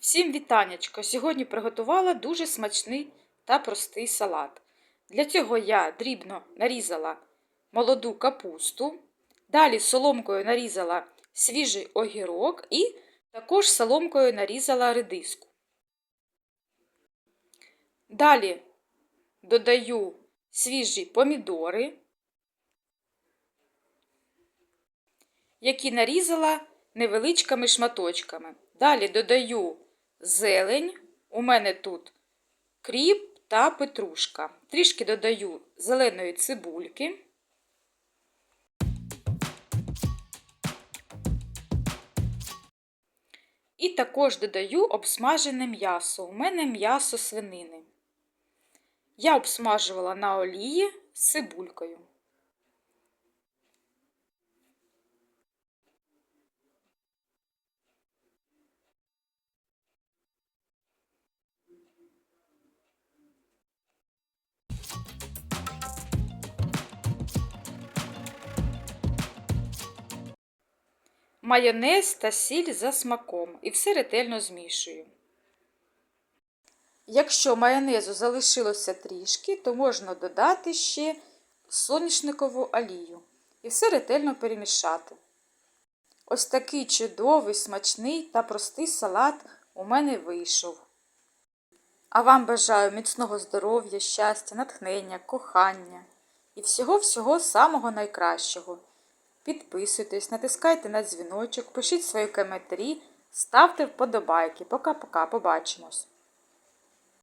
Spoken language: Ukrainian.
Всім вітанечко! Сьогодні приготувала дуже смачний та простий салат. Для цього я дрібно нарізала молоду капусту, далі соломкою нарізала свіжий огірок і також соломкою нарізала редиску. Далі додаю свіжі помідори, які нарізала невеличкими шматочками. Далі додаю зелень, у мене тут кріп та петрушка. Трішки додаю зеленої цибульки. І також додаю обсмажене м'ясо. У мене м'ясо свинини. Я обсмажувала на олії з цибулькою. Майонез та сіль за смаком і все ретельно змішую. Якщо майонезу залишилося трішки, то можна додати ще соняшникову олію і все ретельно перемішати. Ось такий чудовий, смачний та простий салат у мене вийшов. А вам бажаю міцного здоров'я, щастя, натхнення, кохання і всього-всього самого найкращого. Підписуйтесь, натискайте на дзвіночок, пишіть свої коментарі, ставте вподобайки. Пока-пока, побачимось!